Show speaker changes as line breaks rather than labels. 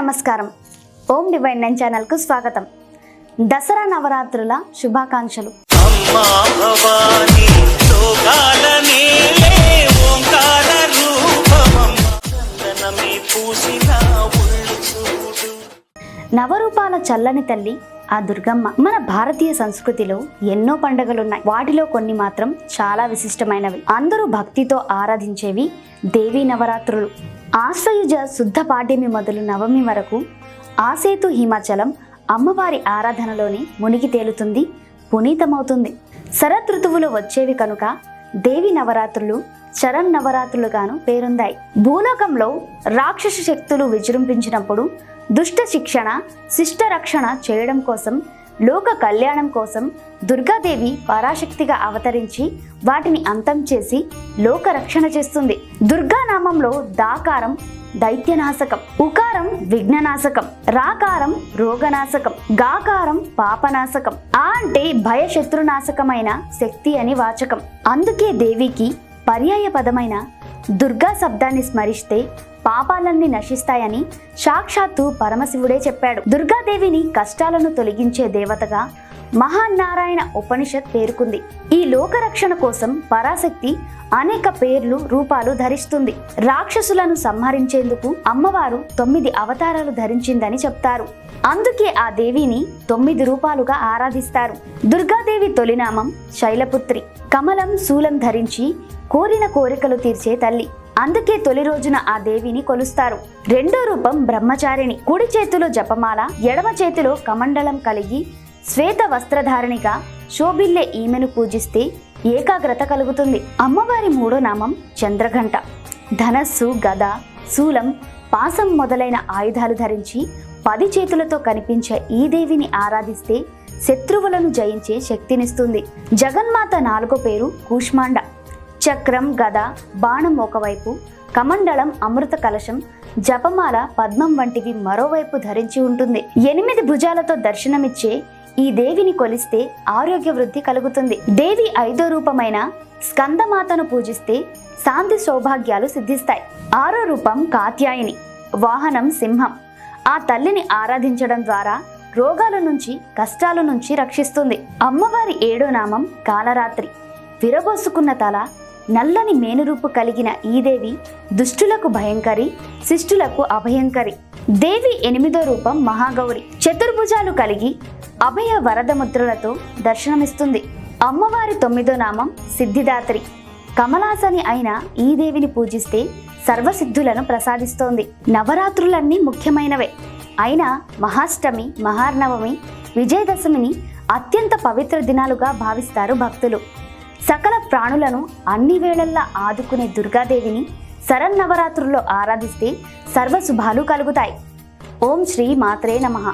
నమస్కారం. ఓం divine nine ఛానల్కు స్వాగతం. దసరా నవరాత్రుల శుభాకాంక్షలు. నవరూపాల చల్లని తల్లి ఆ దుర్గమ్మ. మన భారతీయ సంస్కృతిలో ఎన్నో పండుగలున్నాయి. వాటిలో కొన్ని మాత్రం చాలా విశిష్టమైనవి. అందరూ భక్తితో ఆరాధించేవి దేవీ నవరాత్రులు. ఆశ్రయుజ శుద్ధ పాడ్యమి మొదలు నవమి వరకు ఆసేతు హిమాచలం అమ్మవారి ఆరాధనలోనే మునిగి తేలుతుంది పునీతమవుతుంది. శరదృతువులు వచ్చేవి కనుక దేవి నవరాత్రులు చరణ్ నవరాత్రులుగాను పేరుందాయి. భూలోకంలో రాక్షస శక్తులు విజృంభించినప్పుడు దుష్ట శిక్షణ శిష్ట రక్షణ చేయడం కోసం లోక కళ్యాణం కోసం దుర్గాదేవి పరాశక్తిగా అవతరించి వాటిని అంతం చేసి లోక రక్షణ చేస్తుంది. దుర్గా నామంలో దాకారం దైత్యనాశకం ఉకారం విఘ్ననాశకం రాకారం రోగనాశకం గాకారం పాపనాశకం. ఆ అంటే భయశత్రునాశకమైన శక్తి అని వాచకం. అందుకే దేవికి పర్యాయ పదమైన దుర్గా శబ్దాన్ని స్మరిస్తే పాపాలన్నీ నశిస్తాయని సాక్షాత్తు పరమశివుడే చెప్పాడు. దుర్గాదేవిని కష్టాలను తొలగించే దేవతగా మహానారాయణ ఉపనిషత్ పేర్కొంది. ఈ లోకరక్షణ కోసం పరాశక్తి అనేక పేర్లు రూపాలు ధరిస్తుంది. రాక్షసులను సంహరించేందుకు అమ్మవారు తొమ్మిది అవతారాలు ధరించిందని చెప్తారు. అందుకే ఆ దేవిని తొమ్మిది రూపాలుగా ఆరాధిస్తారు. దుర్గాదేవి తొలినామం శైలపుత్రి. కమలం శూలం ధరించి కోరిన కోరికలు తీర్చే తల్లి. అందుకే తొలి రోజున ఆ దేవిని కొలుస్తారు. రెండో రూపం బ్రహ్మచారిణి. కుడి చేతిలో జపమాల ఎడమ చేతిలో కమండలం కలిగి శ్వేత వస్త్రధారణిగా శోభిల్లే ఈమెను పూజిస్తే ఏకాగ్రత కలుగుతుంది. అమ్మవారి మూడో నామం చంద్రఘంట. ధనస్సు గద శూలం పాసం మొదలైన ఆయుధాలు ధరించి పది చేతులతో కనిపించే ఈ దేవిని ఆరాధిస్తే శత్రువులను జయించే శక్తినిస్తుంది. జగన్మాత నాలుగో పేరు కూష్మాండ. చక్రం గద బాణం ఒకవైపు కమండలం అమృత కలశం జపమాల పద్మం వంటివి మరోవైపు ధరించి ఉంటుంది. ఎనిమిది భుజాలతో దర్శనమిచ్చే ఈ దేవిని కొలిస్తే ఆరోగ్య వృద్ధి కలుగుతుంది. దేవి ఐదో రూపమైన స్కందమాతను పూజిస్తే శాంతి సౌభాగ్యాలు సిద్ధిస్తాయి. ఆరో రూపం కాత్యాయని వాహనం సింహం. ఆ తల్లిని ఆరాధించడం ద్వారా రోగాల నుంచి కష్టాల నుంచి రక్షిస్తుంది. అమ్మవారి ఏడో నామం కాలరాత్రి. విరబోసుకున్న తల నల్లని మేనురూపు కలిగిన ఈ దేవి దుష్టులకు భయంకరి శిష్టులకు అభయంకరి. దేవి ఎనిమిదో రూపం మహాగౌరి. చతుర్భుజాలు కలిగి అభయ వరదముద్రలతో దర్శనమిస్తుంది. అమ్మవారి తొమ్మిదో నామం సిద్ధిదాత్రి. కమలాసని అయిన ఈ దేవిని పూజిస్తే సర్వసిద్ధులను ప్రసాదిస్తోంది. నవరాత్రులన్నీ ముఖ్యమైనవే. అయినా మహాష్టమి మహార్నవమి విజయదశమిని అత్యంత పవిత్ర దినాలుగా భావిస్తారు భక్తులు. సకల ప్రాణులను అన్ని వేళల్లా ఆదుకునే దుర్గాదేవిని శరన్నవరాత్రుల్లో ఆరాధిస్తే సర్వశుభాలు కలుగుతాయి. ఓం శ్రీ మాత్రే నమః.